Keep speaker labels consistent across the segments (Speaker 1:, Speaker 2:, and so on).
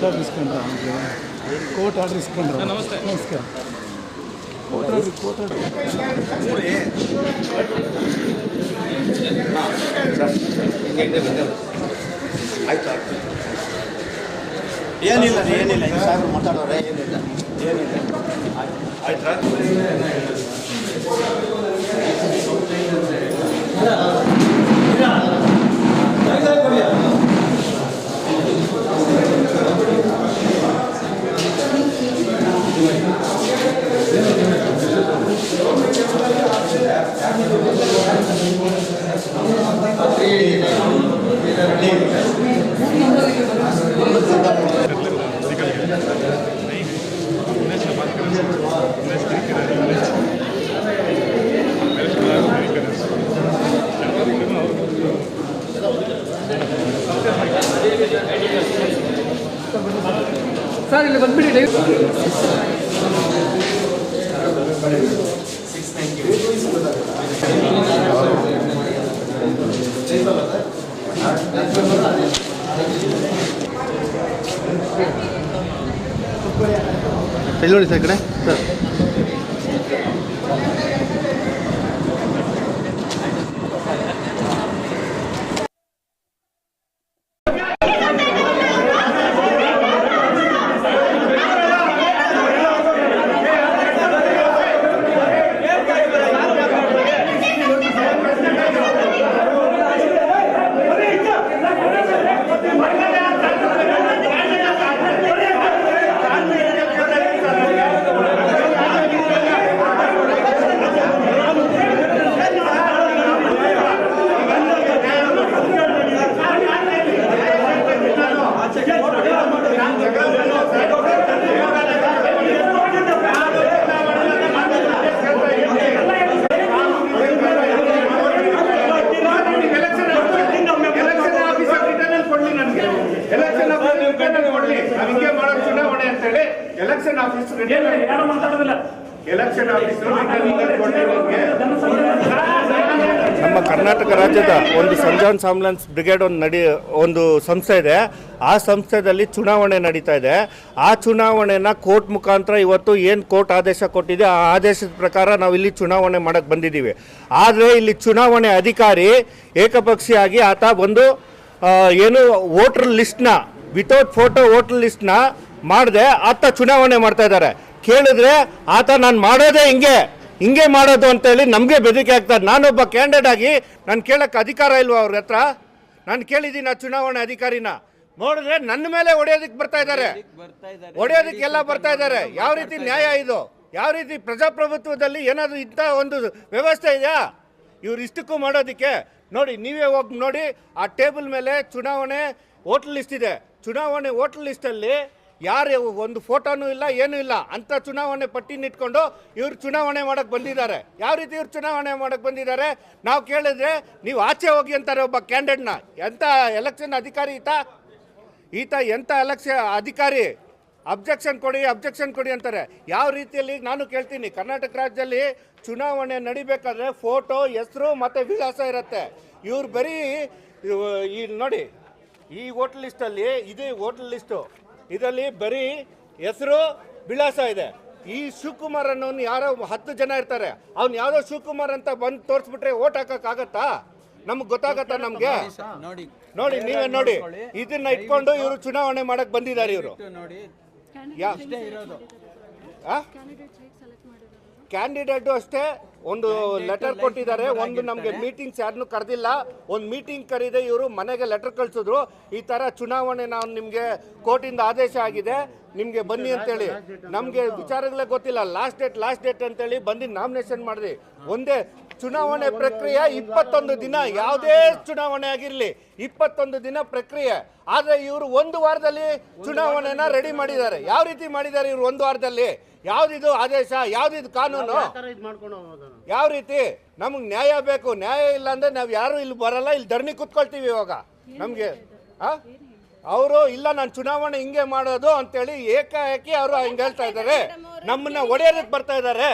Speaker 1: Court order ಇಸ್ಕೊಂಡ್ರ? Court order ಇಸ್ಕೊಂಡ್ರ? ನಮಸ್ತೆ. ನಮಸ್ಕಾರ. Court order court order.
Speaker 2: ಏನಿಲ್ಲ ರೀ, ಏನಿಲ್ಲ ಈಗ ಸಾಹೇಬ್ರು ಮಾತಾಡೋರೆ ಏನಿಲ್ಲ ಏನಿಲ್ಲ. ಆಯ್ತಾ
Speaker 1: ಸರ್ ಇಲ್ಲಿ
Speaker 2: ನೋಡಿ ಸರ್ ಕಡೆ. ಸರ್
Speaker 3: ಎಲೆಕ್ಷನ್ ಆಫೀಸರ್ ರಿಟರ್ನ್ ಕೊಡ್ಲಿ ನನಗೆ ಎಲೆಕ್ಷನ್ ಆಫೀಸರ್ ರಿಟರ್ನ್ ಕೊಡ್ಲಿ ನಾವ್ ಹಿಂಗೆ ಮಾಡೋ ಚುನಾವಣೆ ಅಂತೇಳಿ
Speaker 4: ಯಾರು ಮಾತಾಡೋದಿಲ್ಲ?
Speaker 3: ಎಲೆಕ್ಷನ್
Speaker 5: ನಮ್ಮ ಕರ್ನಾಟಕ ರಾಜ್ಯದ ಒಂದು ಸಂಜಾನ್ ಸಾಂಬ್ಲೆನ್ಸ್ ಬ್ರಿಗೇಡ್ ಒಂದು ನಡಿ ಒಂದು ಸಂಸ್ಥೆ ಇದೆ. ಆ ಸಂಸ್ಥೆಯಲ್ಲಿ ಚುನಾವಣೆ ನಡೀತಾ ಇದೆ. ಆ ಚುನಾವಣೆನ ಕೋರ್ಟ್ ಮುಖಾಂತರ ಇವತ್ತು ಏನು ಕೋರ್ಟ್ ಆದೇಶ ಕೊಟ್ಟಿದೆ ಆ ಆದೇಶದ ಪ್ರಕಾರ ನಾವು ಇಲ್ಲಿ ಚುನಾವಣೆ ಮಾಡಕ್ಕೆ ಬಂದಿದ್ದೀವಿ. ಆದರೆ ಇಲ್ಲಿ ಚುನಾವಣೆ ಅಧಿಕಾರಿ ಏಕಪಕ್ಷೀಯಾಗಿ ಆತ ಒಂದು ಏನು ವೋಟರ್ ಲಿಸ್ಟ್ನ ವಿತೌಟ್ ಫೋಟೋ ವೋಟರ್ ಲಿಸ್ಟ್ನ ಮಾಡದೆ ಆತ ಚುನಾವಣೆ ಮಾಡ್ತಾ ಇದ್ದಾರೆ. ಕೇಳಿದ್ರೆ ಆತ ನಾನು ಮಾಡೋದೇ ಹಿಂಗೆ ಹಿಂಗೆ ಮಾಡೋದು ಅಂತೇಳಿ ನಮಗೆ ಬೆದರಿಕೆ ಆಗ್ತದೆ ನಾನೊಬ್ಬ ಕ್ಯಾಂಡಿಡೇಟ್ ಆಗಿ ನಾನು ಕೇಳೋಕ್ಕೆ ಅಧಿಕಾರ ಇಲ್ವಾ ಅವ್ರ ಹತ್ರ? ನಾನು ಕೇಳಿದ್ದೀನಿ ಆ ಚುನಾವಣೆ ಅಧಿಕಾರಿನ. ನೋಡಿದ್ರೆ ನನ್ನ ಮೇಲೆ ಹೊಡೆಯೋದಕ್ಕೆ ಬರ್ತಾ ಇದ್ದಾರೆ. ಹೊಡೆಯೋದಕ್ಕೆಲ್ಲ ಬರ್ತಾ ಇದ್ದಾರೆ. ಯಾವ ರೀತಿ ನ್ಯಾಯ ಇದು? ಯಾವ ರೀತಿ ಪ್ರಜಾಪ್ರಭುತ್ವದಲ್ಲಿ ಏನಾದರೂ ಇಂಥ ಒಂದು ವ್ಯವಸ್ಥೆ ಇದೆಯಾ? ಇವ್ರು ಇಷ್ಟಕ್ಕೂ ಮಾಡೋದಕ್ಕೆ. ನೋಡಿ, ನೀವೇ ಹೋಗಿ ನೋಡಿ, ಆ ಟೇಬಲ್ ಮೇಲೆ ಚುನಾವಣೆ ಹೋಟ್ಲ್ ಲಿಸ್ಟ್ ಇದೆ. ಚುನಾವಣೆ ಹೋಟ್ಲ್ ಲಿಸ್ಟಲ್ಲಿ ಯಾರು ಒಂದು ಫೋಟೋನೂ ಇಲ್ಲ, ಏನೂ ಇಲ್ಲ, ಅಂತ ಚುನಾವಣೆ ಪಟ್ಟಿನ ಇಟ್ಕೊಂಡು ಇವ್ರು ಚುನಾವಣೆ ಮಾಡೋಕ್ಕೆ ಬಂದಿದ್ದಾರೆ. ಯಾವ ರೀತಿ ಇವ್ರು ಚುನಾವಣೆ ಮಾಡಕ್ಕೆ ಬಂದಿದ್ದಾರೆ? ನಾವು ಕೇಳಿದ್ರೆ ನೀವು ಆಚೆ ಹೋಗಿ ಅಂತಾರೆ ಒಬ್ಬ ಕ್ಯಾಂಡಿಡೇಟ್ನ. ಎಂಥ ಎಲೆಕ್ಷನ್ ಅಧಿಕಾರಿ ಈತ? ಈತ ಎಂಥ ಎಲೆಕ್ಷನ್ ಅಧಿಕಾರಿ? ಅಬ್ಜೆಕ್ಷನ್ ಕೊಡಿ ಅಬ್ಜೆಕ್ಷನ್ ಕೊಡಿ ಅಂತಾರೆ. ಯಾವ ರೀತಿಯಲ್ಲಿ ನಾನು ಕೇಳ್ತೀನಿ, ಕರ್ನಾಟಕ ರಾಜ್ಯದಲ್ಲಿ ಚುನಾವಣೆ ನಡಿಬೇಕಾದ್ರೆ ಫೋಟೋ, ಹೆಸರು ಮತ್ತು ವಿಳಾಸ ಇರುತ್ತೆ. ಇವ್ರು ಬರೀ ಈ ನೋಡಿ, ಈ ವೋಟರ್ ಲಿಸ್ಟಲ್ಲಿ, ಇದೇ ವೋಟರ್ ಲಿಸ್ಟು. ಇದರಲ್ಲಿ ಬರೀ ಹೆಸರು ವಿಳಾಸ ಇದೆ. ಈ ಶಿವಕುಮಾರ್ ಅನ್ನೋನು ಯಾರೋ ಹತ್ತು ಜನ ಇರ್ತಾರೆ. ಅವ್ನು ಯಾವುದೋ ಶಿವಕುಮಾರ್ ಅಂತ ಬಂದು ತೋರಿಸ್ಬಿಟ್ರೆ ಓಟ್ ಹಾಕಕ್ಕಾಗತ್ತಾ? ನಮ್ಗೆ ಗೊತ್ತಾಗತ್ತ ನಮ್ಗೆ?
Speaker 6: ನೋಡಿ.
Speaker 5: ನೋಡಿ ನೀವೇ ನೋಡಿ. ಇದನ್ನ ಇಟ್ಕೊಂಡು ಇವರು ಚುನಾವಣೆ ಮಾಡಕ್ ಬಂದಿದ್ದಾರೆ ಇವರು. ಕ್ಯಾಂಡಿಡೇಟು ಅಷ್ಟೇ ಒಂದು ಲೆಟರ್ ಕೊಟ್ಟಿದ್ದಾರೆ ಒಂದು ನಮಗೆ ಮೀಟಿಂಗ್ಸ್ ಯಾರನ್ನೂ ಕರೆದಿಲ್ಲ ಒಂದು ಮೀಟಿಂಗ್ ಕರೀದೆ ಇವರು ಮನೆಗೆ ಲೆಟರ್ ಕಳಿಸಿದ್ರು. ಈ ಥರ ಚುನಾವಣೆ ನಾವು ನಿಮಗೆ ಕೋರ್ಟಿಂದ ಆದೇಶ ಆಗಿದೆ ನಿಮಗೆ ಬನ್ನಿ ಅಂತೇಳಿ. ನಮಗೆ ವಿಚಾರಗಳೇ ಗೊತ್ತಿಲ್ಲ ಲಾಸ್ಟ್ ಡೇಟ್ ಲಾಸ್ಟ್ ಡೇಟ್ ಅಂತೇಳಿ ಬಂದು ನಾಮಿನೇಷನ್ ಮಾಡಿದ್ರಿ. ಒಂದೇ ಚುನಾವಣೆ ಪ್ರಕ್ರಿಯೆ ಇಪ್ಪತ್ತೊಂದು ದಿನ ಯಾವುದೇ ಚುನಾವಣೆ ಆಗಿರಲಿ ಇಪ್ಪತ್ತೊಂದು ದಿನ ಪ್ರಕ್ರಿಯೆ. ಆದರೆ ಇವರು ಒಂದು ವಾರದಲ್ಲಿ ಚುನಾವಣೆನ ರೆಡಿ ಮಾಡಿದ್ದಾರೆ. ಯಾವ ರೀತಿ ಮಾಡಿದ್ದಾರೆ ಇವರು ಒಂದು ವಾರದಲ್ಲಿ? ಯಾವ್ದಿದು ಆದೇಶ ಯಾವ್ದಿದು ಕಾನೂನು? ಯಾವ ರೀತಿ? ನಮಗೆ ನ್ಯಾಯ ಬೇಕು. ನ್ಯಾಯ ಇಲ್ಲ ಅಂದ್ರೆ ನಾವು ಯಾರು ಇಲ್ಲಿ ಬರಲ್ಲ ಇಲ್ಲಿ ಧರಣಿ ಕುತ್ಕೊಳ್ತೀವಿ ಇವಾಗ. ನಮಗೆ ಅವರು ಇಲ್ಲ ನಾನು ಚುನಾವಣೆ ಹಿಂಗೆ ಮಾಡೋದು ಅಂತೇಳಿ ಏಕಾಏಕಿ ಅವರು ಹಿಂಗೆ ಹೇಳ್ತಾ ಇದ್ದಾರೆ. ನಮ್ಮನ್ನ ಒಡೆಯೋದಕ್ಕೆ ಬರ್ತಾ ಇದ್ದಾರೆ.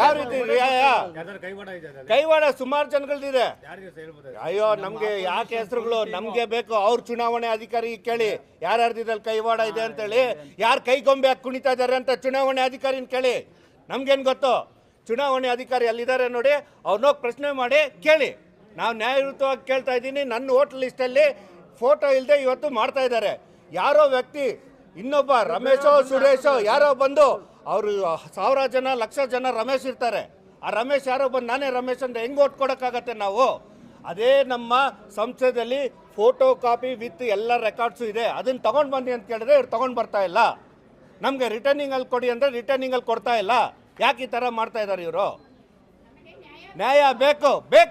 Speaker 5: ಯಾವ ರೀತಿ ಕೈವಾಡ ಸುಮಾರು ಜನಗಳಿದೆ ಅಯ್ಯೋ ನಮ್ಗೆ ಯಾಕೆ ಹೆಸರುಗಳು ನಮ್ಗೆ ಬೇಕು? ಅವ್ರ ಚುನಾವಣೆ ಅಧಿಕಾರಿ ಕೇಳಿ ಯಾರ್ಯಾರ್ದಿದ್ರಲ್ಲಿ ಕೈವಾಡ ಇದೆ ಅಂತೇಳಿ ಯಾರು ಕೈಗೊಂಬೆ ಹಾಕಿ ಕುಣಿತಾ ಇದ್ದಾರೆ ಅಂತ ಚುನಾವಣೆ ಅಧಿಕಾರಿನ ಕೇಳಿ. ನಮ್ಗೇನು ಗೊತ್ತು? ಚುನಾವಣೆ ಅಧಿಕಾರಿ ಅಲ್ಲಿದ್ದಾರೆ ನೋಡಿ ಅವ್ರನ್ನೋಗಿ ಪ್ರಶ್ನೆ ಮಾಡಿ ಕೇಳಿ. ನಾವು ನ್ಯಾಯಯುತವಾಗಿ ಕೇಳ್ತಾ ಇದ್ದೀನಿ ನನ್ನ ಹೋಟ್ಲ್ ಲಿಸ್ಟಲ್ಲಿ ಫೋಟೋ ಇಲ್ಲದೆ ಇವತ್ತು ಮಾಡ್ತಾ ಇದ್ದಾರೆ. ಯಾರೋ ವ್ಯಕ್ತಿ, ಇನ್ನೊಬ್ಬ ರಮೇಶೋ, ಸುರೇಶೋ, ಯಾರೋ ಬಂದು ಅವರು ಸಾವಿರ ಜನ, ಲಕ್ಷ ಜನ ರಮೇಶ್ ಇರ್ತಾರೆ. ಆ ರಮೇಶ್ ಯಾರೋ ಬಂದು, ನಾನೇ ರಮೇಶ್ ಅಂತ ಹೆಂಗೆ ಓಟ್ ಕೊಡೋಕ್ಕಾಗತ್ತೆ ನಾವು? ಅದೇ ನಮ್ಮ ಸಂಸ್ಥೆಯಲ್ಲಿ ಫೋಟೋ ಕಾಪಿ ವಿತ್ ಎಲ್ಲ ರೆಕಾರ್ಡ್ಸು ಇದೆ. ಅದನ್ನು ತಗೊಂಡು ಬನ್ನಿ ಅಂತ ಕೇಳಿದ್ರೆ ಇವ್ರು ತಗೊಂಡು ಬರ್ತಾ ಇಲ್ಲ. ನಮಗೆ ರಿಟರ್ನಿಂಗಲ್ಲಿ ಕೊಡಿ ಅಂದರೆ ರಿಟರ್ನಿಂಗಲ್ಲಿ ಕೊಡ್ತಾ ಇಲ್ಲ. ಯಾಕೆ ಈ ಥರ ಮಾಡ್ತಾ ಇದ್ದಾರೆ ಇವರು? ನ್ಯಾಯ ಬೇಕು ಬೇಕು.